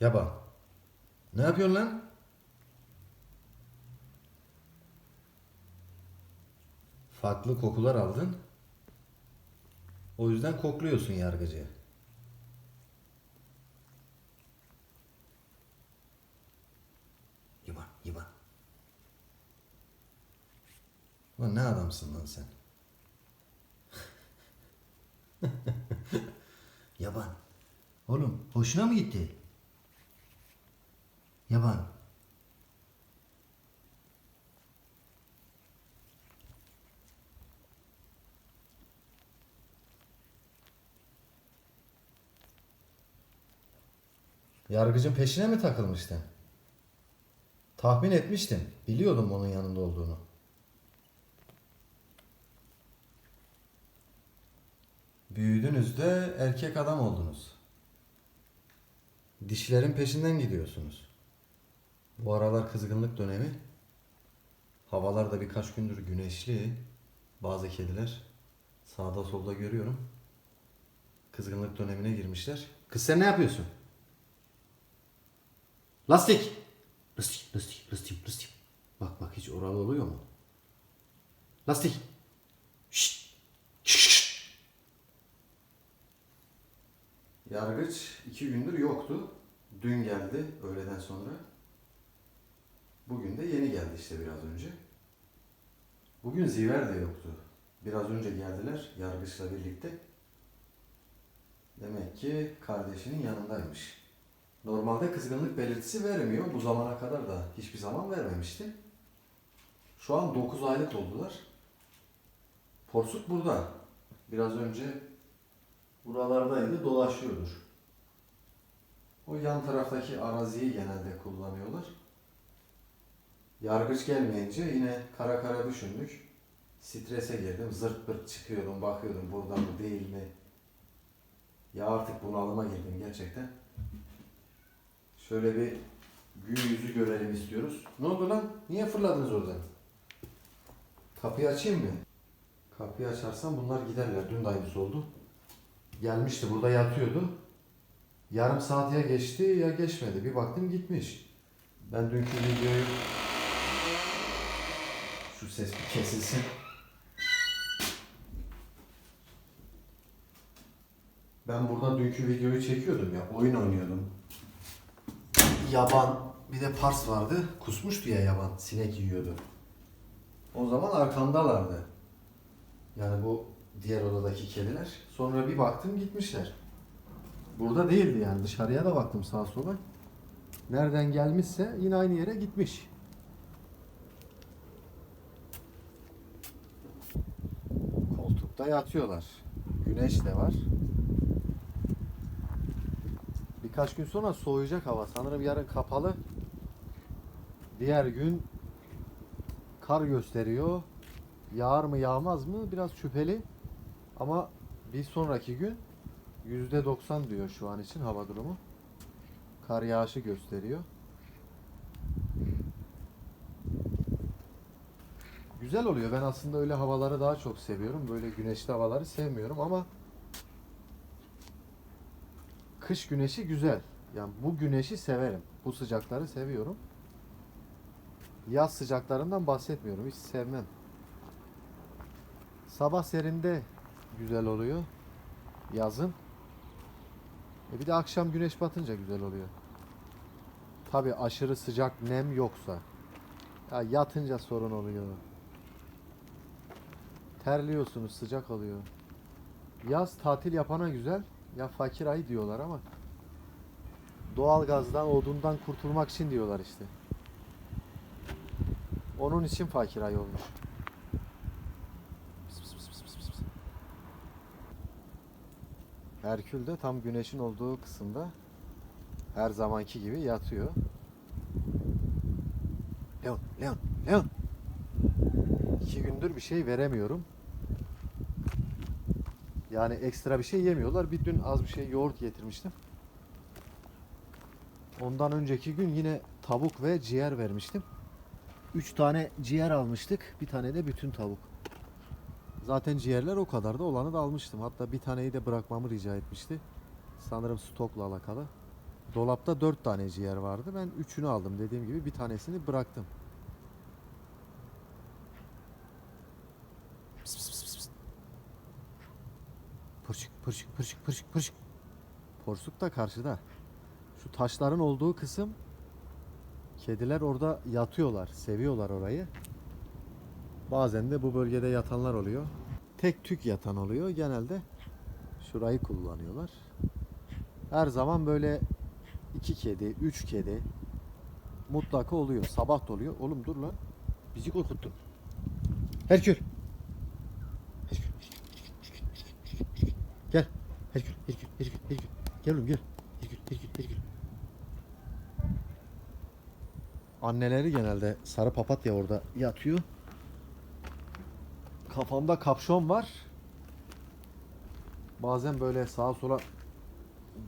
Yaban. Ne yapıyorsun lan? Farklı kokular aldın. O yüzden kokluyorsun yargıcı. Yıman, yıman. Lan ne adamsın lan sen? Yaban. Oğlum hoşuna mı gitti? Yaban. Yargıcın peşine mi takılmıştın? Tahmin etmiştim. Biliyordum onun yanında olduğunu. Büyüdünüz de erkek adam oldunuz. Dişilerin peşinden gidiyorsunuz. Bu aralar kızgınlık dönemi. Havalar da birkaç gündür güneşli. Bazı kediler sağda solda görüyorum. Kızgınlık dönemine girmişler. Kız sen ne yapıyorsun? Lastik. Lastik, lastik, lastik, lastik. Bak bak hiç oralı oluyor mu? Lastik. Şşt. Şşt. Yargıç iki gündür yoktu. Dün geldi öğleden sonra. Bugün de yeni geldi işte biraz önce. Bugün Ziver de yoktu. Biraz önce geldiler yargıçla birlikte. Demek ki kardeşinin yanındaymış. Normalde kızgınlık belirtisi vermiyor. Bu zamana kadar da hiçbir zaman vermemişti. Şu an 9 aylık oldular. Porsuk burada. Biraz önce buralardaydı dolaşıyordur. O yan taraftaki araziyi genelde kullanıyorlar. Yargıç gelmeyince yine kara kara düşündük. Strese girdim. Zırt pırt çıkıyordum, bakıyordum burada mı değil mi? Ya artık bunalıma girdim gerçekten. Şöyle bir gün yüzü görelim istiyoruz. Ne oldu lan? Niye fırladınız oradan? Kapıyı açayım mı? Kapıyı açarsam bunlar giderler. Dün de aynısı oldu. Gelmişti burada yatıyordu. Yarım saat ya geçti ya geçmedi. Bir baktım gitmiş. Ben dünkü videoyu ses bir kesilsin. Ben burada dünkü videoyu çekiyordum ya. Oyun oynuyordum. Yaban bir de pars vardı. Kusmuştu ya yaban. Sinek yiyordu. O zaman arkamdalardı. Yani bu diğer odadaki kediler. Sonra bir baktım gitmişler. Burada değildi yani. Dışarıya da baktım sağa sola. Nereden gelmişse yine aynı yere gitmiş. Koltukta yatıyorlar. Güneş de var. Birkaç gün sonra soğuyacak hava. Sanırım yarın kapalı. Diğer gün kar gösteriyor. Yağar mı yağmaz mı biraz şüpheli. Ama bir sonraki gün %90 diyor şu an için hava durumu. Kar yağışı gösteriyor. Güzel oluyor. Ben aslında öyle havaları daha çok seviyorum. Böyle güneşli havaları sevmiyorum ama kış güneşi güzel. Yani bu güneşi severim. Bu sıcakları seviyorum. Yaz sıcaklarından bahsetmiyorum. Hiç sevmem. Sabah serinde güzel oluyor. Yazın. E bir de akşam güneş batınca güzel oluyor. Tabi aşırı sıcak nem yoksa. Ya yatınca sorun oluyor. Terliyorsunuz sıcak oluyor. Yaz tatil yapana güzel. Ya fakir ayı diyorlar ama doğalgazdan, odundan kurtulmak için diyorlar işte. Onun için fakir ay olmuş. Herkül de tam güneşin olduğu kısımda her zamanki gibi yatıyor. Leon, Leon, Leon. İki gündür bir şey veremiyorum. Yani ekstra bir şey yemiyorlar. Bir dün az bir şey yoğurt getirmiştim. Ondan önceki gün yine tavuk ve ciğer vermiştim. 3 tane ciğer almıştık. Bir tane de bütün tavuk. Zaten ciğerler o kadar da olanı da almıştım. Hatta bir taneyi de bırakmamı rica etmişti. Sanırım stokla alakalı. Dolapta dört tane ciğer vardı. Ben üçünü aldım. Dediğim gibi bir tanesini bıraktım. Pırşık pırşık pırşık pırşık pırşık. Porsuk da karşıda. Şu taşların olduğu kısım kediler orada yatıyorlar. Seviyorlar orayı. Bazen de bu bölgede yatanlar oluyor. Tek tük yatan oluyor. Genelde şurayı kullanıyorlar. Her zaman böyle iki kedi, üç kedi mutlaka oluyor. Sabah da oluyor. Oğlum dur lan. Bizi korkuttun. Herkül. Gel. Herkül, Herkül, Herkül, Herkül. Gel oğlum gel. Herkül, Herkül, Herkül. Anneleri genelde sarı papatya orada yatıyor. Kafamda kapşon var. Bazen böyle sağa sola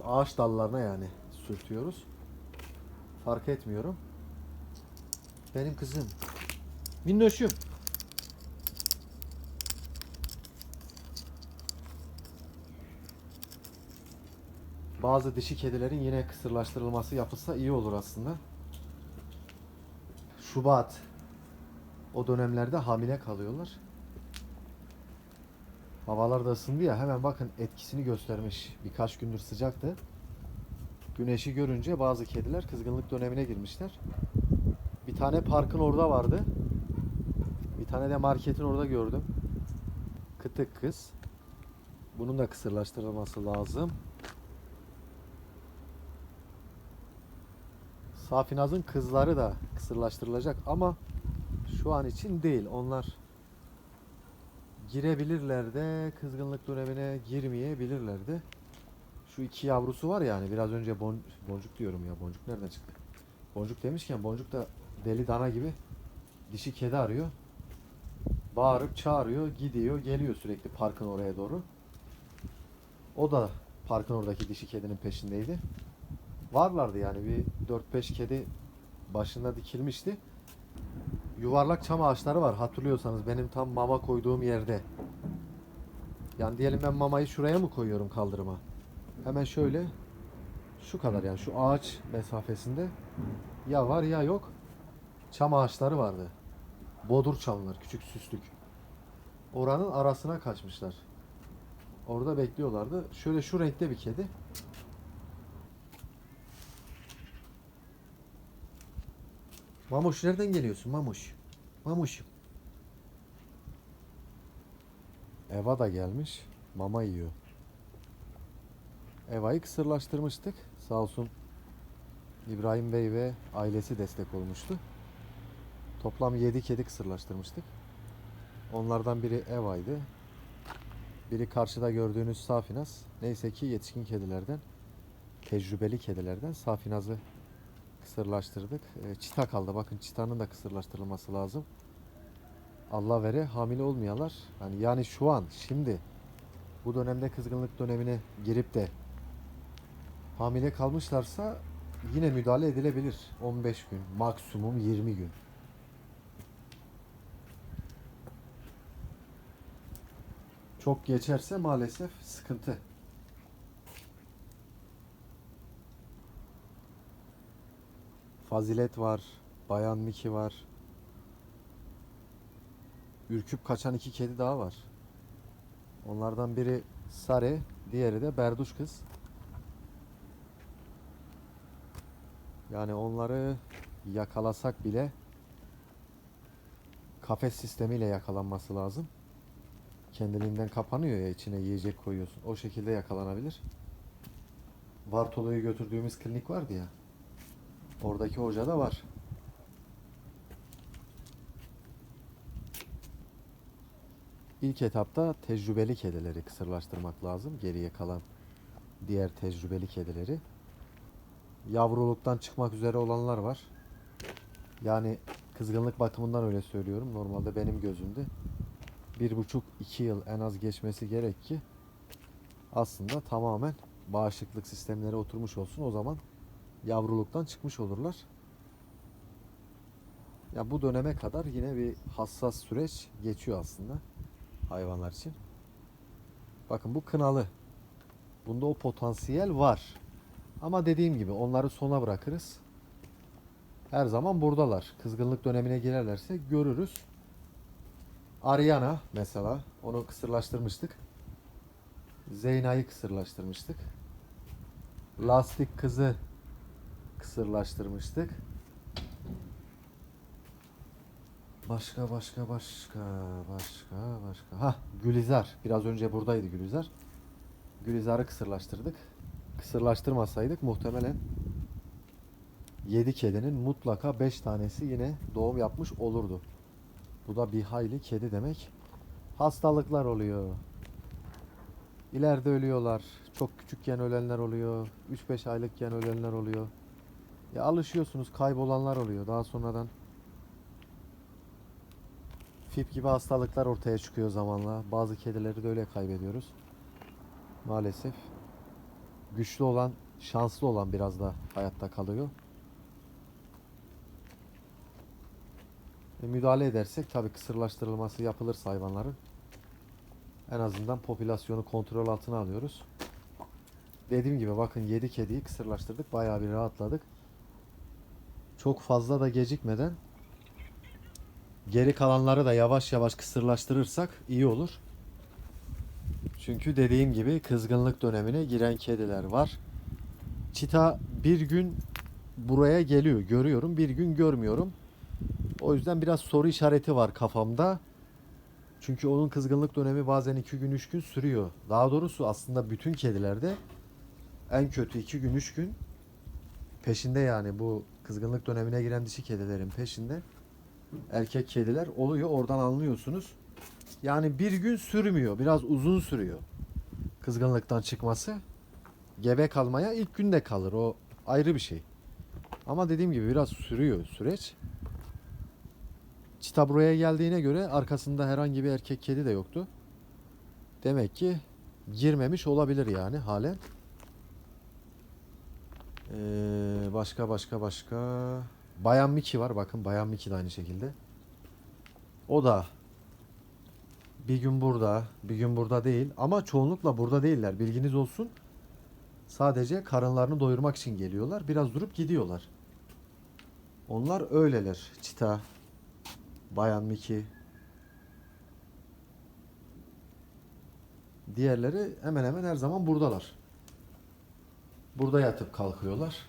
ağaç dallarına yani sürtüyoruz. Fark etmiyorum. Benim kızım. Minnoşum. Bazı dişi kedilerin yine kısırlaştırılması yapılsa iyi olur aslında. Şubat. O dönemlerde hamile kalıyorlar. Havalar da ısındı ya hemen bakın etkisini göstermiş. Birkaç gündür sıcaktı. Güneşi görünce bazı kediler kızgınlık dönemine girmişler. Bir tane parkın orada vardı. Bir tane de marketin orada gördüm. Kıtık kız. Bunun da kısırlaştırılması lazım. Safinaz'ın kızları da kısırlaştırılacak ama şu an için değil. Onlar girebilirler de kızgınlık dönemine girmeyebilirler de. Şu iki yavrusu var yani biraz önce bon, boncuk diyorum ya boncuk nereden çıktı? Boncuk demişken boncuk da deli dana gibi dişi kedi arıyor. Bağırıp çağırıyor, gidiyor, geliyor sürekli parkın oraya doğru. O da parkın oradaki dişi kedinin peşindeydi. Varlardı yani bir 4-5 kedi başında dikilmişti yuvarlak çam ağaçları var hatırlıyorsanız benim tam mama koyduğum yerde. Yani diyelim ben mamayı şuraya mı koyuyorum kaldırıma? Hemen şöyle şu kadar yani şu ağaç mesafesinde ya var ya yok çam ağaçları vardı. Bodur çamlar küçük süslük. Oranın arasına kaçmışlar. Orada bekliyorlardı. Şöyle şu renkte bir kedi. Mamuş nereden geliyorsun Mamuş? Mamuşum. Eva da gelmiş. Mama yiyor. Eva'yı kısırlaştırmıştık. Sağ olsun İbrahim Bey ve ailesi destek olmuştu. Toplam 7 kedi kısırlaştırmıştık. Onlardan biri Eva'ydı. Biri karşıda gördüğünüz Safinaz. Neyse ki yetişkin kedilerden, tecrübeli kedilerden Safinaz'ı kısırlaştırdık. E, çita kaldı. Bakın çitanın da kısırlaştırılması lazım. Allah vere hamile olmayalar. Hani yani şu an şimdi bu dönemde kızgınlık dönemine girip de hamile kalmışlarsa yine müdahale edilebilir. 15 gün, maksimum 20 gün. Çok geçerse maalesef sıkıntı. Fazilet var. Bayan Miki var. Ürküp kaçan iki kedi daha var. Onlardan biri Sare, diğeri de Berduş kız. Yani onları yakalasak bile kafes sistemiyle yakalanması lazım. Kendiliğinden kapanıyor ya içine yiyecek koyuyorsun. O şekilde yakalanabilir. Vartolo'yu götürdüğümüz klinik vardı ya. Oradaki hoca da var. İlk etapta tecrübeli kedileri kısırlaştırmak lazım. Geriye kalan diğer tecrübeli kedileri. Yavruluktan çıkmak üzere olanlar var. Yani kızgınlık bakımından öyle söylüyorum. Normalde benim gözümde bir buçuk iki yıl en az geçmesi gerek ki aslında tamamen bağışıklık sistemleri oturmuş olsun. O zaman yavruluktan çıkmış olurlar. Ya bu döneme kadar yine bir hassas süreç geçiyor aslında hayvanlar için. Bakın bu kınalı. Bunda o potansiyel var. Ama dediğim gibi onları sona bırakırız. Her zaman buradalar. Kızgınlık dönemine girerlerse görürüz. Ariana mesela onu kısırlaştırmıştık. Zeyna'yı kısırlaştırmıştık. Lastik kızı kısırlaştırmıştık. Başka başka başka başka başka. Ha Gülizar. Biraz önce buradaydı Gülizar. Gülizar'ı kısırlaştırdık. Kısırlaştırmasaydık muhtemelen 7 kedinin mutlaka 5 tanesi yine doğum yapmış olurdu. Bu da bir hayli kedi demek. Hastalıklar oluyor. İleride ölüyorlar. Çok küçükken ölenler oluyor. 3-5 aylıkken ölenler oluyor. Ya alışıyorsunuz kaybolanlar oluyor. Daha sonradan FIP gibi hastalıklar ortaya çıkıyor zamanla. Bazı kedileri de öyle kaybediyoruz. Maalesef. Güçlü olan, şanslı olan biraz da hayatta kalıyor. E, müdahale edersek tabii kısırlaştırılması yapılırsa hayvanların en azından popülasyonu kontrol altına alıyoruz. Dediğim gibi bakın 7 kediyi kısırlaştırdık. Bayağı bir rahatladık. Çok fazla da gecikmeden geri kalanları da yavaş yavaş kısırlaştırırsak iyi olur. Çünkü dediğim gibi kızgınlık dönemine giren kediler var. Çita bir gün buraya geliyor. Görüyorum. Bir gün görmüyorum. O yüzden biraz soru işareti var kafamda. Çünkü onun kızgınlık dönemi bazen 2 gün 3 gün sürüyor. Daha doğrusu aslında bütün kedilerde en kötü 2 gün 3 gün peşinde yani bu kızgınlık dönemine giren dişi kedilerin peşinde erkek kediler oluyor. Oradan anlıyorsunuz. Yani bir gün sürmüyor. Biraz uzun sürüyor. Kızgınlıktan çıkması. Gebe kalmaya ilk günde kalır. O ayrı bir şey. Ama dediğim gibi biraz sürüyor süreç. Çita buraya geldiğine göre arkasında herhangi bir erkek kedi de yoktu. Demek ki girmemiş olabilir yani halen. Başka başka başka. Bayan Miki var bakın. Bayan Miki de aynı şekilde. O da bir gün burada, bir gün burada değil. Ama çoğunlukla burada değiller. Bilginiz olsun. Sadece karınlarını doyurmak için geliyorlar. Biraz durup gidiyorlar. Onlar öyleler. Çita, Bayan Miki. Diğerleri hemen hemen her zaman buradalar. Burada yatıp kalkıyorlar.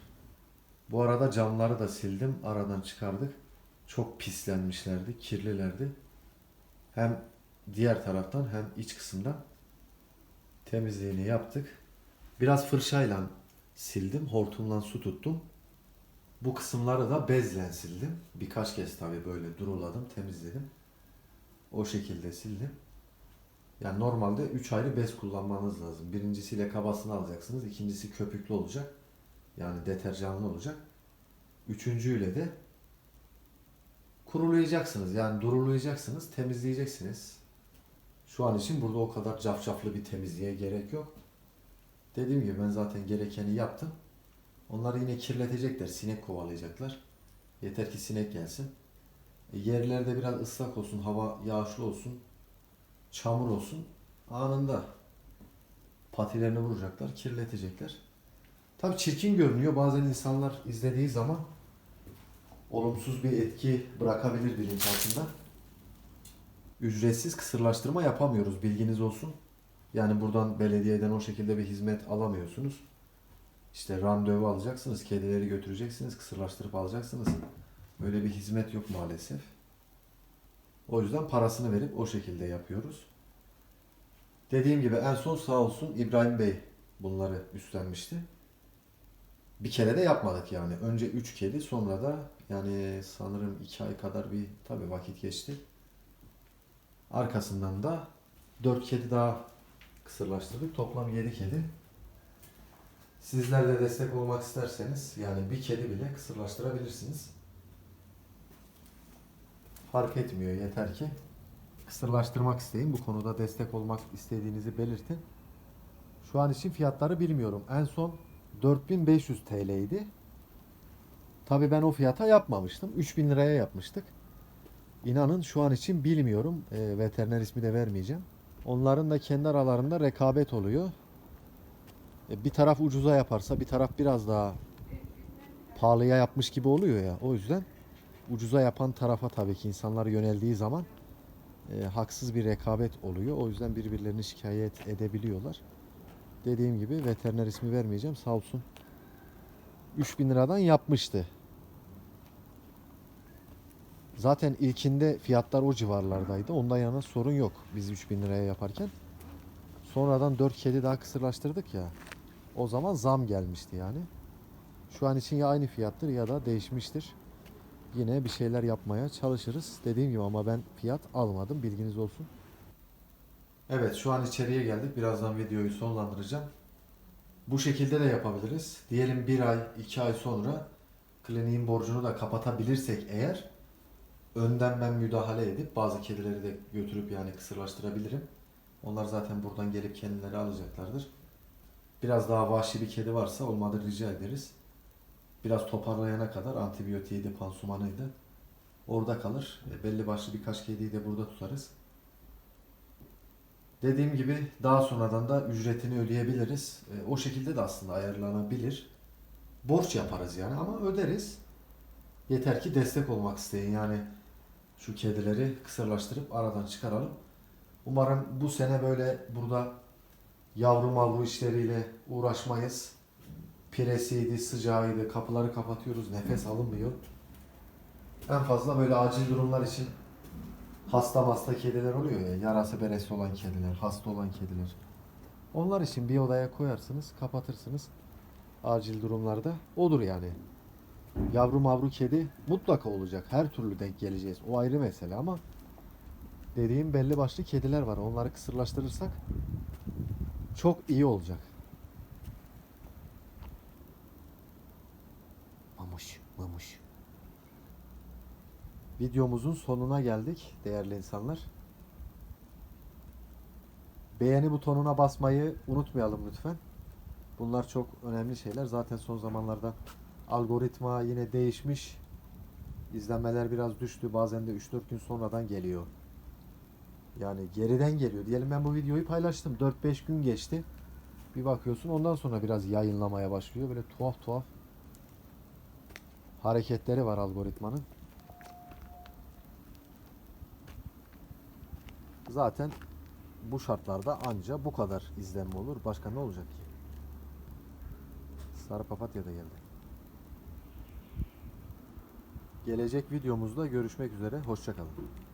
Bu arada camları da sildim. Aradan çıkardık. Çok pislenmişlerdi, kirlilerdi. Hem diğer taraftan hem iç kısımdan temizliğini yaptık. Biraz fırçayla sildim. Hortumla su tuttum. Bu kısımları da bezle sildim. Birkaç kez tabii böyle duruladım, temizledim. O şekilde sildim. Yani normalde 3 ayrı bez kullanmanız lazım. Birincisiyle kabasını alacaksınız. ikincisi köpüklü olacak. Yani deterjanlı olacak. Üçüncüyle de kurulayacaksınız. Yani durulayacaksınız, temizleyeceksiniz. Şu an için burada o kadar cafcaflı bir temizliğe gerek yok. Dediğim gibi ben zaten gerekeni yaptım. Onları yine kirletecekler, sinek kovalayacaklar. Yeter ki sinek gelsin. E, yerlerde biraz ıslak olsun, hava yağışlı olsun, çamur olsun. Anında patilerini vuracaklar, kirletecekler. Tabi çirkin görünüyor. Bazen insanlar izlediği zaman olumsuz bir etki bırakabilir bilinçaltında. Ücretsiz kısırlaştırma yapamıyoruz bilginiz olsun. Yani buradan belediyeden o şekilde bir hizmet alamıyorsunuz. İşte randevu alacaksınız, kedileri götüreceksiniz, kısırlaştırıp alacaksınız. Böyle bir hizmet yok maalesef. O yüzden parasını verip o şekilde yapıyoruz. Dediğim gibi en son sağ olsun İbrahim Bey bunları üstlenmişti. Bir kere de yapmadık yani. Önce 3 kedi sonra da yani sanırım 2 ay kadar bir tabi vakit geçti. Arkasından da 4 kedi daha kısırlaştırdık. Toplam 7 kedi. Sizler de destek olmak isterseniz yani bir kedi bile kısırlaştırabilirsiniz. Fark etmiyor yeter ki kısırlaştırmak isteyin. Bu konuda destek olmak istediğinizi belirtin. Şu an için fiyatları bilmiyorum. En son 4500 TL idi. Tabi ben o fiyata yapmamıştım. 3000 liraya yapmıştık. İnanın şu an için bilmiyorum. E, veteriner ismi de vermeyeceğim. Onların da kendi aralarında rekabet oluyor. E, bir taraf ucuza yaparsa bir taraf biraz daha pahalıya yapmış gibi oluyor ya. O yüzden ucuza yapan tarafa tabii ki insanlar yöneldiği zaman e, haksız bir rekabet oluyor. O yüzden birbirlerini şikayet edebiliyorlar. Dediğim gibi veteriner ismi vermeyeceğim. Sağ olsun 3000 liradan yapmıştı. Zaten ilkinde fiyatlar o civarlardaydı. Ondan yana sorun yok biz 3000 liraya yaparken. Sonradan 4 kedi daha kısırlaştırdık ya. O zaman zam gelmişti yani. Şu an için ya aynı fiyattır ya da değişmiştir. Yine bir şeyler yapmaya çalışırız. Dediğim gibi ama ben fiyat almadım. Bilginiz olsun. Evet şu an içeriye geldik. Birazdan videoyu sonlandıracağım. Bu şekilde de yapabiliriz. Diyelim bir ay, iki ay sonra kliniğin borcunu da kapatabilirsek eğer önden ben müdahale edip bazı kedileri de götürüp yani kısırlaştırabilirim. Onlar zaten buradan gelip kendileri alacaklardır. Biraz daha vahşi bir kedi varsa olmadı rica ederiz. Biraz toparlayana kadar antibiyotiğiydi, pansumanıydı. Orada kalır. E, belli başlı birkaç kediyi de burada tutarız. Dediğim gibi daha sonradan da ücretini ödeyebiliriz. E, o şekilde de aslında ayarlanabilir. Borç yaparız yani ama öderiz. Yeter ki destek olmak isteyin. Yani şu kedileri kısırlaştırıp aradan çıkaralım. Umarım bu sene böyle burada yavru mavru işleriyle uğraşmayız. Piresiydi, sıcağıydı, kapıları kapatıyoruz, nefes alınmıyor. En fazla böyle acil durumlar için hasta hasta kediler oluyor ya, yarası beresi olan kediler, hasta olan kediler. Onlar için bir odaya koyarsınız, kapatırsınız. Acil durumlarda olur yani. Yavru mavru kedi mutlaka olacak. Her türlü denk geleceğiz. O ayrı mesele ama dediğim belli başlı kediler var. Onları kısırlaştırırsak çok iyi olacak. Mamuş, mamuş. Videomuzun sonuna geldik değerli insanlar. Beğeni butonuna basmayı unutmayalım lütfen. Bunlar çok önemli şeyler. Zaten son zamanlarda algoritma yine değişmiş. İzlenmeler biraz düştü. Bazen de 3-4 gün sonradan geliyor. Yani geriden geliyor. Diyelim ben bu videoyu paylaştım. 4-5 gün geçti. Bir bakıyorsun ondan sonra biraz yayınlamaya başlıyor. Böyle tuhaf tuhaf hareketleri var algoritmanın. Zaten bu şartlarda anca bu kadar izlenme olur. Başka ne olacak ki? Sarı papatya da geldi. Gelecek videomuzda görüşmek üzere. Hoşçakalın.